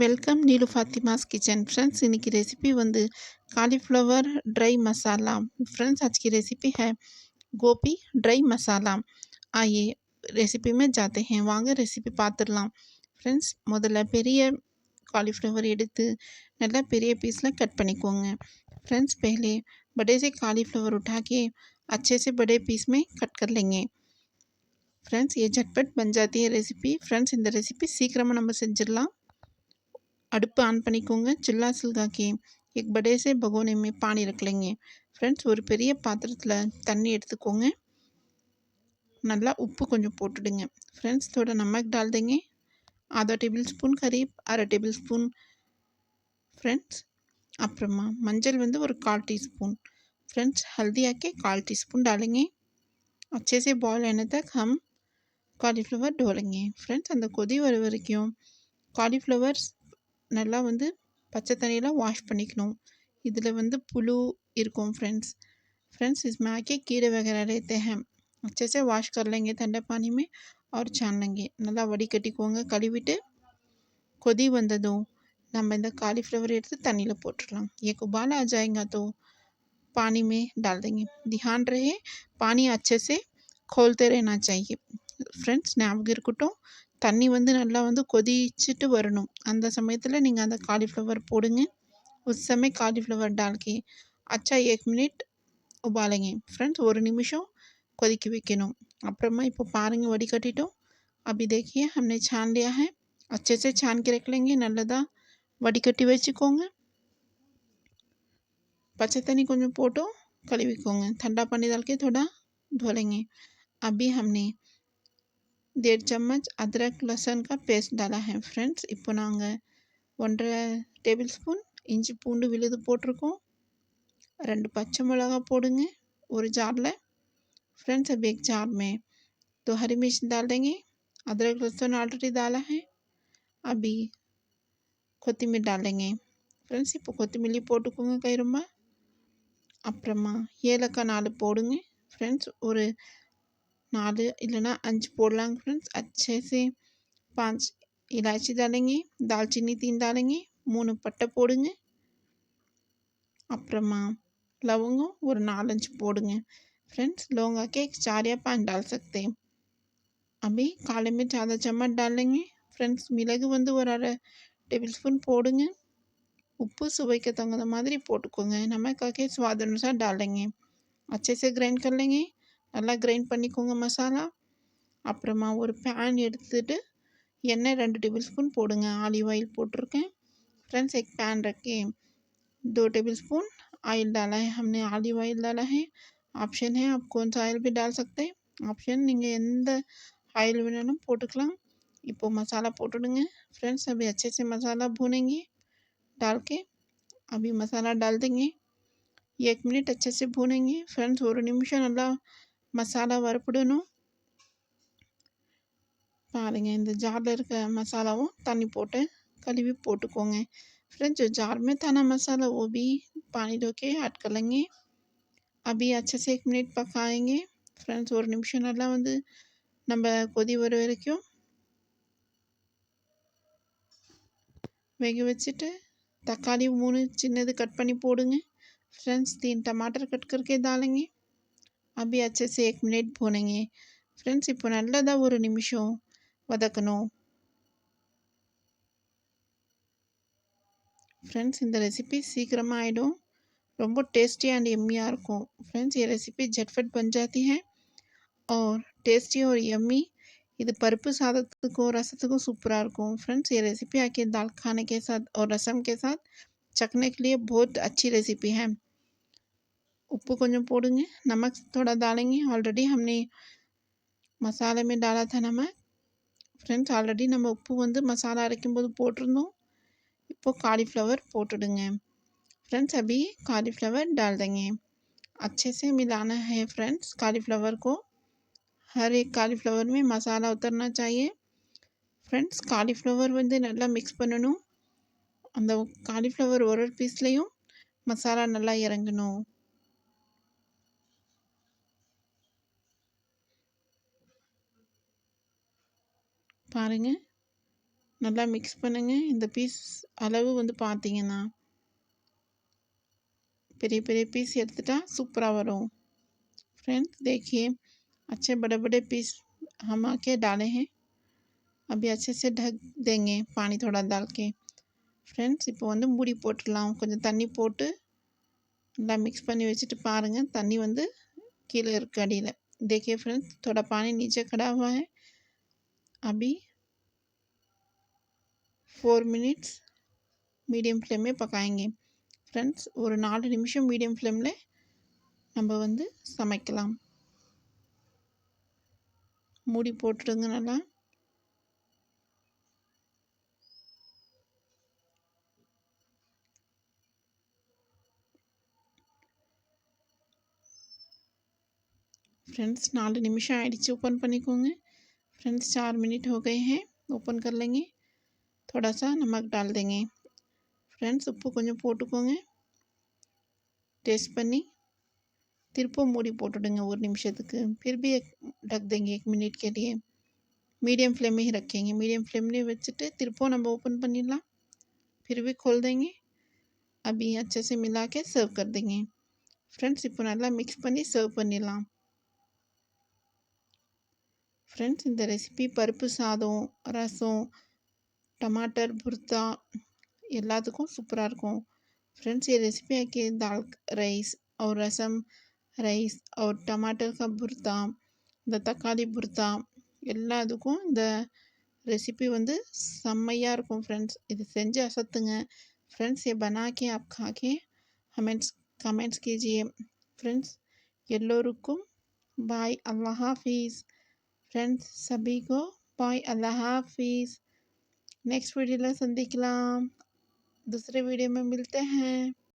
Welcome Neelu Fatima's kitchen. Friends இன்றைக்கி recipe வந்து cauliflower dry masala. Friends அச்சுக்கு ரெசிபி ஹே கோபி ட்ரை மசாலா. ஆயே ரெசிபி में வாங்க ரெசிபி பார்த்துடலாம் ஃப்ரெண்ட்ஸ் முதல்ல பெரிய காலிஃப்ளவர் எடுத்து நல்லா பெரிய பீஸில் கட் பண்ணிக்கோங்க. ஃப்ரெண்ட்ஸ் பேலே बड़े से कालीफ्लावर उठा के अच्छे से बड़े पीस में कट कर लेंगे ஃப்ரெண்ட்ஸ் ये झटपट बन जाती है இந்த ரெசிபி சீக்கிரமாக நம்ம செஞ்சிடலாம். அடுப்பு ஆன் பண்ணிக்கோங்க. சில்லா சில்காக்கி எக் படேசே பகோனே பானி இருக்கலைங்க ஃப்ரெண்ட்ஸ் ஒரு பெரிய பாத்திரத்தில் தண்ணி எடுத்துக்கோங்க. நல்லா உப்பு கொஞ்சம் போட்டுடுங்க. ஃப்ரெண்ட்ஸ் தோட நமக் डाल देंगे டேபிள் ஸ்பூன் கறி அரை டேபிள் ஸ்பூன் ஃப்ரெண்ட்ஸ் அப்புறமா மஞ்சள் வந்து ஒரு கால் டீஸ்பூन फ्रेंड्स हल्दी आके काल टी स्पून डालेंगे अच्छे से बॉयल आने तक हम காலிஃப்ளவர் டோலைங்க. ஃப்ரெண்ட்ஸ் அந்த கொதி வர வரைக்கும் காலிஃப்ளவர்ஸ் நல்லா வந்து பச்சை தண்ணியில் வாஷ் பண்ணிக்கணும் இதில் வந்து புழு இருக்கும் फ्रेंड्स फ्रेंड्स इसमें आके कीड़े वगैरह रहते हैं अच्छे से वॉश कर लेंगे ठंडे पानी में और छान लेंगे நல்லா வடிகட்டிக்கோங்க கழுவிட்டு கொதி வந்ததும் நம்ம இந்த காலிஃப்ளவர் எடுத்து தண்ணியில் போட்டுடலாம் एक उबाल आ जाएगा तो पानी में डाल देंगे ध्यान रहे पानी अच्छे से खोलते रहना चाहिए ஃப்ரெண்ட்ஸ் ஞாபகம் இருக்கட்டும் தண்ணி வந்து நல்லா வந்து கொதிச்சுட்டு வரணும் அந்த சமயத்தில் நீங்கள் அந்த காலிஃப்ளவர் போடுங்க उस समय காலிஃப்ளவர் डाल के अच्छा एक मिनट உபாலைங்க ஃப்ரெண்ட்ஸ் ஒரு நிமிஷம் கொதிக்க வைக்கணும் அப்புறமா இப்போ பாருங்கள் வடிகட்டிட்டோம் अभी देखिए हमने छान लिया है अच्छे से छान के रख लेंगे நல்லதா வடிகட்டி வச்சுக்கோங்க பச்சை தண்ணி கொஞ்சம் போட்டோம் கழுவிக்கோங்க ठंडा पानी डाल के थोड़ा धो लेंगे अभी हमने डेढ़ चम्मच अदरक लहसुन का पेस्ट डाला है फ्रेंड्स இப்போ நாங்கள் ஒன்றரை டேபிள் ஸ்பூன் இஞ்சி பூண்டு விழுது போட்டிருக்கோம் ரெண்டு பச்சை மிளகா போடுங்க ஒரு ஜாரில் फ्रेंड्स अब एक जार में तो हरी मिर्च डाल देंगे अदरक लहसुन ऑलरेडी डाला है अभी கொத்தமல்லி डालेंगे ஃப்ரெண்ட்ஸ் இப்போ கொத்தமல்லி போட்டுக்கோங்க கைரமா அப்புறமா ஏலக்காய் நாலு போடுங்க फ्रेंड्स ஒரு नाले इलाना अंज पोड़लांग फ्रेंड्स अच्छे से पांच इलायची डालेंगे दालचीनी तीन डालेंगे மூணு பட்டை போடுங்க அப்புறமா लवंगम ஒரு நாலஞ்சு போடுங்க फ्रेंड्स लौंग आके चार या पाँच डाल सकते हैं अभी काले मिर्च आधा चम्मच डालेंगे फ्रेंड्स மிளகு வந்து ஒரு அரை டேபிள் ஸ்பூன் போடுங்க உப்பு சுவைக்கு தகுந்த மாதிரி போட்டுக்கோங்க नमक स्वाद अनुसार डालेंगे अच्छे से ग्राइंड कर लेंगे நல்லா கிரைண்ட் பண்ணிக்கோங்க மசாலா அப்புறமா ஒரு பேன் எடுத்துகிட்டு எண்ணெய் ரெண்டு டேபிள் ஸ்பூன் போடுங்க ஆலிவ் ஆயில் போட்டிருக்கேं फ्रेंड्स एक पैन रख के दो टेबल स्पून ऑयल डाला है हमने ऑलिव ऑयल डाला है ऑप्शन है आप कौन सा ऑयल भी डाल सकते हैं ஆப்ஷன் நீங்கள் எந்த ஆயில் வேணாலும் போட்டுக்கலாம் இப்போ मसाला போட்டுடுங்க फ्रेंड्स अभी अच्छे से मसाला भूनेंगे डाल के अभी मसाला डाल देंगे एक मिनट अच्छे से भूनेंगे फ्रेंड्स ஒரு நிமிஷம் நல்லா மசாலா வறுப்பிடணும் பாருங்கள் இந்த ஜாரில் இருக்க மசாலாவும் தண்ணி போட்டு कली भी போட்டுக்கோங்க फ्रेंड्स जो जार में था ना मसाला वो भी पानी धो के ऐड कर लेंगे अभी अच्छे से एक मिनट पकाएंगे फ्रेंड्स ஒரு நிமிஷம் நல்லா வந்து நம்ம கொதி வர வரைக்கும் வேக வச்சுட்டு தக்காளி மூணு சின்னது கட் பண்ணி போடுங்க फ्रेंड्स तीन टमाटर कट करके डालेंगे ಅಭಿ ಆಚೆ ಸೆ ಏಕ್ ಮಿನಿಟ್ ಪೋನೆಂಗೆ ಫ್ರೆಂಡ್ಸ್ இப்போ நல்லதாக ஒரு நிமிஷம் வதக்கணும் ஃப்ரெண்ட்ஸ் இந்த ரெசிபி சீக்கிரமாக ஆகிடும் ரொம்ப டேஸ்டி அண்ட் எம்மியாக இருக்கும் ஃப்ரெண்ட்ஸ் ये रेसिपी झटफट बन जाती है और टेस्टी और यम्मी இது பருப்பு சாதத்துக்கும் ரசத்துக்கும் சூப்பராக இருக்கும் फ्रेंड्स ये रेसिपी आके दाल खाने के साथ और रसम के साथ चखने के लिए बहुत अच्छी रेसिपी है உப்பு கொஞ்சம் போடுங்க. नमक थोड़ा डालेंगे ஆல்ரெடி हमने மசாலாமே டாலா डाला நம்ம ஃப்ரெண்ட்ஸ் ஆல்ரெடி நம்ம உப்பு வந்து மசாலா அரைக்கும்போது போட்டிருந்தோம். இப்போது காலிஃப்ளவர் போட்டுடுங்க. ஃப்ரெண்ட்ஸ் अभी காலிஃப்ளவர் डाल அச்சேசே अच्छे से ஃப்ரெண்ட்ஸ் है फ्रेंड्स कालीफ्लावर காலிஃப்ளவருமே மசாலா एक कालीफ्लावर ஃப்ரெண்ட்ஸ் காலிஃப்ளவர் வந்து நல்லா மிக்ஸ் பண்ணணும். அந்த காலிஃப்ளவர் ஒரு ஒரு பீஸ்லேயும் மசாலா நல்லா இறங்கணும். பாருங்கள் நல்லா மிக்ஸ் பண்ணுங்கள் இந்த பீஸ் அளவு வந்து பார்த்தீங்கன்னா பெரிய பெரிய पीस எடுத்துட்டா சூப்பராக வரும் फ्रेंड्स देखिए अच्छे बड़े बड़े पीस हम आके डाले हैं अभी अच्छे से ढक देंगे पानी थोड़ा डाल के ஃப்ரெண்ட்ஸ் இப்போ வந்து மூடி போட்டுடலாம் கொஞ்சம் தண்ணி போட்டு நல்லா மிக்ஸ் பண்ணி வச்சுட்டு பாருங்கள் தண்ணி வந்து கீழே இருக்கு अड़ील देखिए फ्रेंड्स थोड़ा पानी नीचे खड़ा हुआ है அபி ஃபோர் மினிட்ஸ் மீடியம் ஃப்ளேமே பக்காயங்க ஃப்ரெண்ட்ஸ் ஒரு நாலு நிமிஷம் மீடியம் ஃப்ளேமில் நம்ம வந்து சமைக்கலாம். மூடி போட்டுடுங்க நல்லா. ஃப்ரெண்ட்ஸ் நாலு நிமிஷம் ஆயிடுச்சு. ஓப்பன் பண்ணிக்கோங்க. फ्रेंड्स चार मिनट हो गए हैं ओपन कर लेंगे थोड़ा सा नमक डाल देंगे फ्रेंड्स உப்பு கொஞ்சம் போட்டுக்கோங்க டேஸ்ட் பண்ணி திருப்ப மூடி போட்டுடுங்க ஒரு நிமிஷத்துக்கு फिर भी एक ढक देंगे एक मिनट के लिए मीडियम फ्लेम में ही रखेंगे मीडियम फ्लेम में வச்சுட்டு திருப்ப நம்ம ஓப்பன் பண்ணிடலாம் फिर भी खोल देंगे अभी अच्छे से मिला के सर्व कर देंगे ஃப்ரெண்ட்ஸ் இப்போ நல்லா மிக்ஸ் பண்ணி சர்வ் பண்ணிடலாம் ஃப்ரெண்ட்ஸ் இந்த ரெசிபி பருப்பு சாதம் ரசம் टमाटर भुर्ता எல்லாத்துக்கும் சூப்பராக இருக்கும் फ्रेंड्स ये रेसिपी है कि दाल राइस और रसम ரைஸ் और टमाटर का भुर्ता இந்த தக்காளி புர்த்தா எல்லாத்துக்கும் இந்த रेसिपी வந்து செம்மையாக இருக்கும் फ्रेंड्स இது செஞ்சு அசத்துங்க फ्रेंड्स ये बना के आप खा के कमेंट्स कमेंट्स कीजिए फ्रेंड्स எல்லோருக்கும் பாய் अल्लाह हाफिज़ फ्रेंड्स सभी को। बाय अल्लाह हाफिज़। नेक्स्ट वीडियो संदिखलाम दूसरे वीडियो में मिलते हैं।